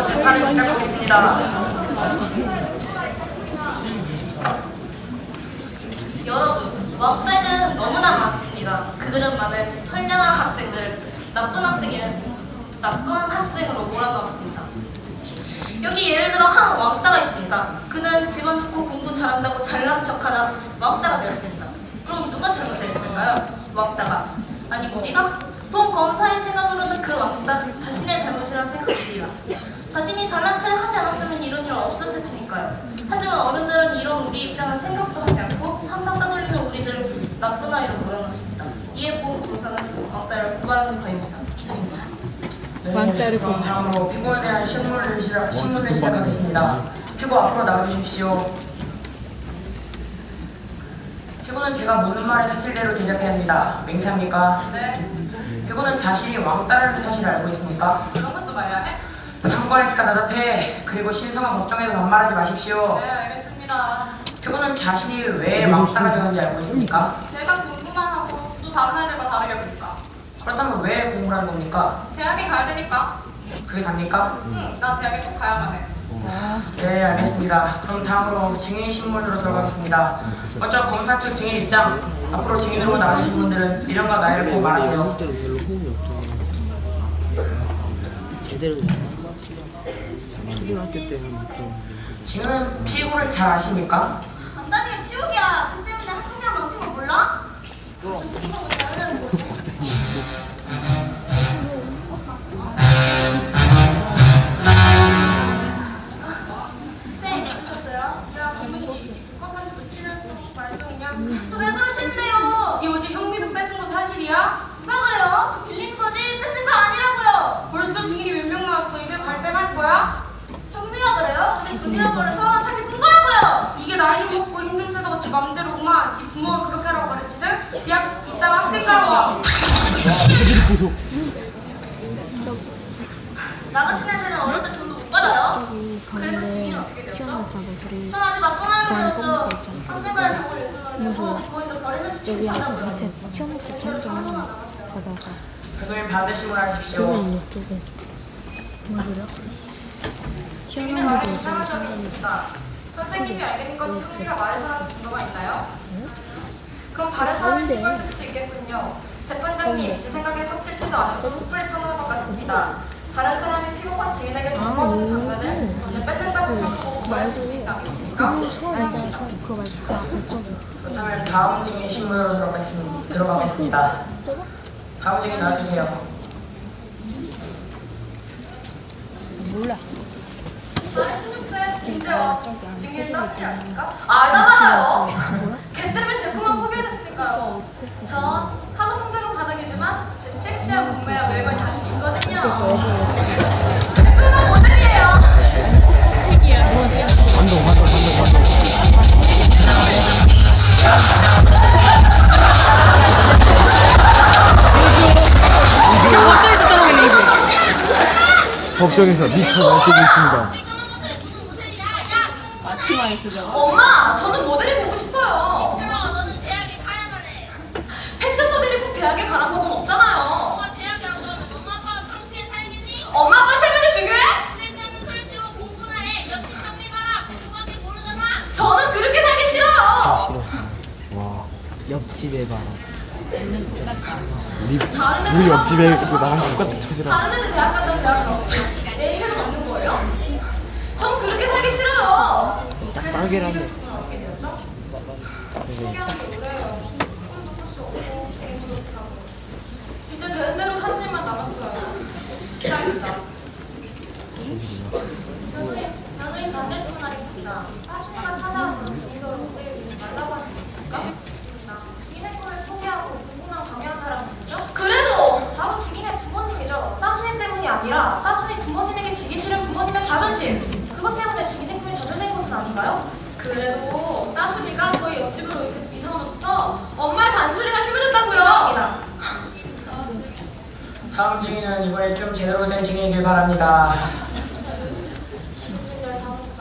지금부터 재판을 시작하겠습니다. 여러분, 왕백은 너무나 많습니다. 그들은 많은 선량한 학생들, 나쁜 학생이란 나쁜 학생으로 몰아넣었습니다. 여기 예를 들어 한 왕따가 있습니다. 그는 집안 좋고 공부 잘한다고 잘난 척하다 왕따가 되었습니다. 그럼 누가 잘못을 했을까요? 왕따가 아니 어디가? 본 검사의 생각으로는 그 왕따 자신의 잘못이라고 생각합니다. 자신이 잘난 체를 하지 않았다면 이런 일 없었을 테니까요. 하지만 어른들은 이런 우리 입장을 생각도 하지 않고 항상 떠돌리는 우리들을 나쁜 아이로 몰아넣습니다. 이에 본 검사는 왕따를 고발하는 바입니다. 이상입니다. 왕따를 그럼 다음으로 피고에 대한 신문을 시작, 신문을 시작하겠습니다. 피고 앞으로 나와주십시오. 피고는 제가 묻는 말의 사실대로 대답해야 합니다. 맹세합니까? 네, 피고는 자신이 왕따라는 사실을 알고 있습니까? 그런 것도 말해야 해? 상관했을까 대답해. 그리고 신성한 법정에도 반말하지 마십시오. 네, 알겠습니다. 피고는 자신이 왜 왕따가 되었는지 알고 있습니까? 내가 공부만 하고 또 다른 아이들과 다르게 보니까 그렇다면 왜 공부를 하는 겁니까? 대학에 가야 되니까 그게 답니까? 응, 난 대학에 꼭 가야만 해. 네, 알겠습니다. 그럼 다음으로 증인 신문으로 들어가겠습니다. 먼저 검사 측 증인 입장. 앞으로 증인으로 나와주신 분들은 이름과 나이를 꼭 말하세요. 제대로 초등학교 때는 또 증인은 피고를 잘 아십니까? 간단히가 지옥이야. 그 때문에 학교 생활 망친 거 몰라? 쌤, 지 맘대로구만. 네 부모가 그렇게 하라고 그랬지든? 대학 이따가 학생 가러 와. 나 같은 애들은 어릴 때 돈도 못 받아요. 그래서 증인은 어떻게 되었죠? 전 아직 나쁜 아이가 되었죠. 학생과의 정보를 읽으려고 부모님도 버리는 수칙을 피고인 반대심을 하십시오. 이쪽에? 증인의 말이 게 이상한. 점이 있습니다. 선생님이 알게 된 것이 형비가 말해서라는 증거가 있나요? 그럼 다른 사람이 신고했을 수도 있겠군요. 재판장님, 제 생각에 확실치도 않고 폭불이 편한 것 같습니다. 다른 사람이 피고가 증인에게 돈 거주는 장면을 돈을 뺏는다고 생각하고 고발했을 수도 있지 않겠습니까? 그렇다면 다음 증인 신문으로 들어가겠습, 들어가겠습니다. 다음 증인 나와주세요. 몰라 아, 증인 따순이 아닙니까? 알잖아요. 걔 때문에 제 꿈을 포기했으니까요. 저 한국 성적은 과정이지만 제 섹시한 몸매와 외모에 자신 있거든요. 제 꿈은 모델이에요. 법정에서 미쳐 날뛰고 있습니다. 엄마, 저는 모델이 되고 싶어요. 야, 너는 대학에 가야만 해. 패션 모델이 꼭 대학에 가란 법은 없잖아요. 엄마 대학에 안 가면 엄마 아빠가 창피해 살겠니? 엄마 아빠 체면이 중요해? 쓸데없는 소리 치고 공부나 해. 옆집 창피 봐라. 공부밖에 모르잖아. 저는 그렇게 살기 싫어요. 싫어. 와, 옆집에 봐라. 다른 데는 우리 학원 옆집에 가서 그 나랑 똑같은 처지라. 다른 애들 대학 간다면 대학 가. 내 인생은 없는 거예요? 전 그렇게 살기 싫어요. 되었죠? 없고 공부도 못하고. 이제 되는 대로 사는 일만 남았어요. 시작입니다. 변호인, 변호인 반대 신문하겠습니다. 따순이가 찾아와서 증인으로 모델이 되지 말라고 한 적 있습니까? 증인의 꿈을 포기하고 공부만 강요한 사람은 누구죠? 그래도 바로 증인의 부모님이죠. 따순이 때문이 아니라 따순이 부모님에게 지기 싫은 부모님의 자존심. 그것 때문에 것은 아닌가요? 그래도 따순이가 저희 옆집으로 이사 오는부터 엄마의 잔소리가 심해졌다고요. 죄송합니다. 다음 증인은 이번에 좀 제대로 된 증인이길 바랍니다. 김진 15살.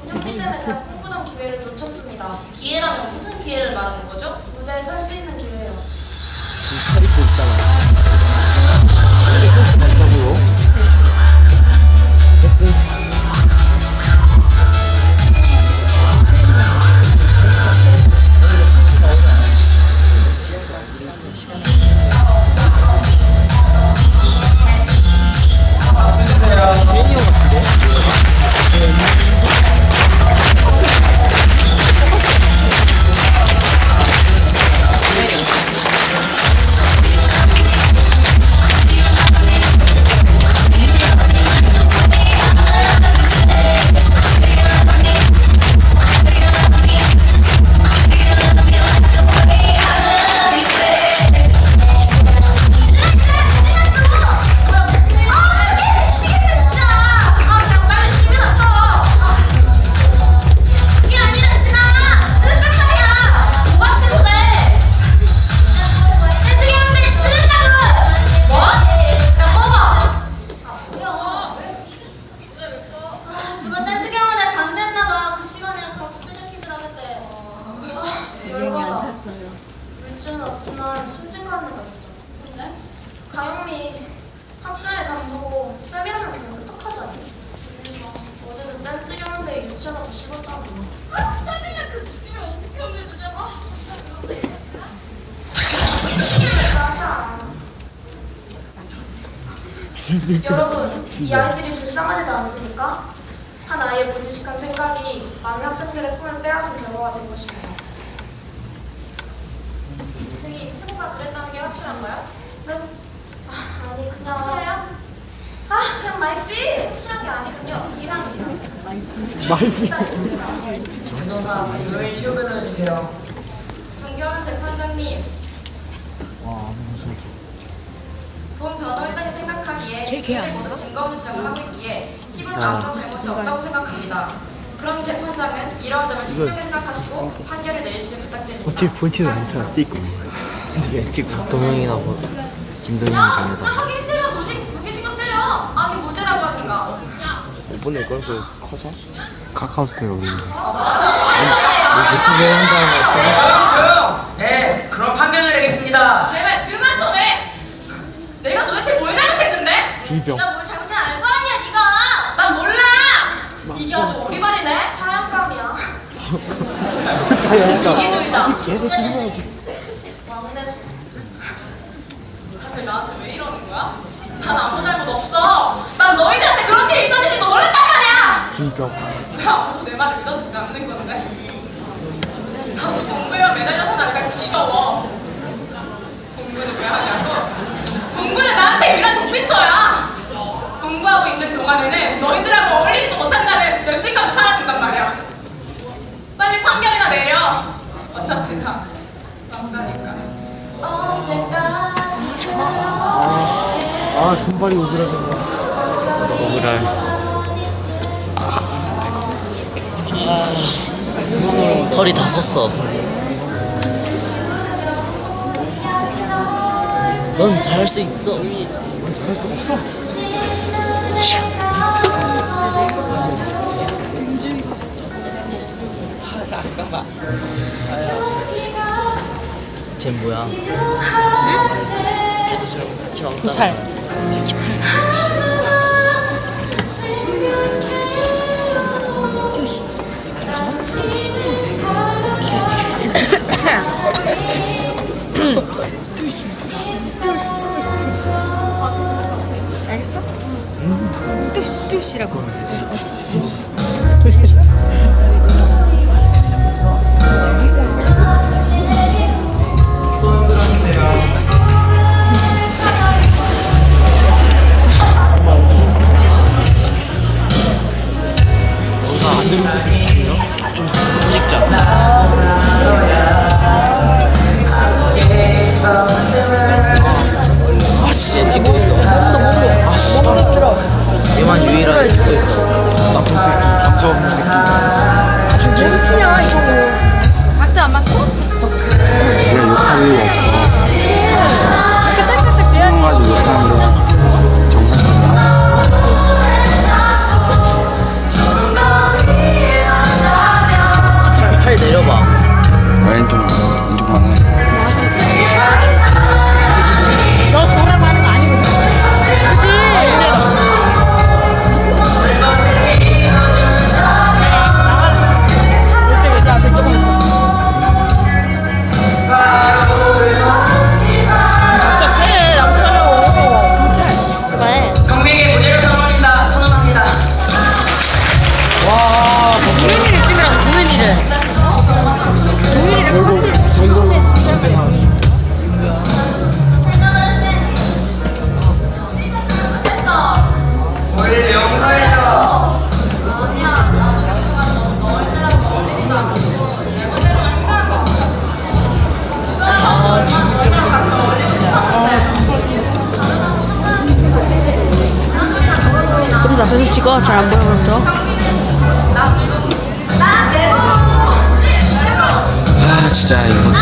청년기점에 제가 꿈꾸던 기회를 놓쳤습니다. 기회라면 무슨 기회를 말하는 거죠? 무대에 설 수 있는 기회 붙여놓고 씹었잖아. 아, 짜증나 그 기집애 어떻게 혼내주냐고. 따샤. 여러분, 이 아이들이 불쌍하지도 않습니까? 한 아이의 무지식한 생각이 많은 학생들의 꿈을 빼앗은 결과가 된 것입니다. 선생님, 태고가 그랬다는 게 확실한가요? 네? 아, 아니 그냥 확실해요? 아 그냥 my feel. 확실한 게 아니군요. 이상입니다. 마이피. 변호사 유인 취업을 해주세요. 존경하는 재판장님, 와 본 변호인단이 생각하기에 제 시민들 걔 모두 증거 없는 주장을 힘은 아. 아무런 잘못이 없다고 생각합니다. 그런 재판장은 이러한 점을 신중히 생각하시고 판결을 내리시길 부탁드립니다. 어차피 본체는 않잖아 찍고 동영이나 뭐 김동영이 야, 전에다 나 하긴 때려. 무지, 무게징역 때려. 아니, 무죄라고 하든가. 못 보낼 걸 그 커서 카카오스톡에 올리는 유튜브에 한다는 조용! 네, 그럼 판결 내리겠습니다. 제발 그만 좀 해. 내가 도대체 뭘 잘못했는데? 중이병 나뭘 잘못했 알거 아니야, 네가. 난 몰라. 이게 아주 오리발이네. 사형감이야. 이기주의자. 계속. 다들 나한테 왜 이러는 거야? 단 아무 잘못 없어. 난 너희들한테 그런 일이 있었는지 도 몰랐단 왜 아무도 내 말을 믿어주지 않는 건데? 나도 공부에만 매달려서는 약간 지겨워. 공부는 왜 하냐고? 공부는 나한테 유일한 도피처야. 공부하고 있는 동안에는 너희들하고 어울리지도 못한다는 열등감도 사라진단 말이야. 빨리 판결이나 내려. 어차피 다 남자니까. 언제까지 아 금발이 오그라진다 억울할 털이 다 섰어. 넌 잘할 수 있어. 쟤 뭐야? 같이 왕따 도찰. 뚜시 새끼 정처 없는 새끼 왜 스키냐 이거 뭐. 박자 안 맞고? 내가 욕할 이유가 없어. 앞에서 찍어. 잘 안 보여, 그럼 아 진짜 이거 못해.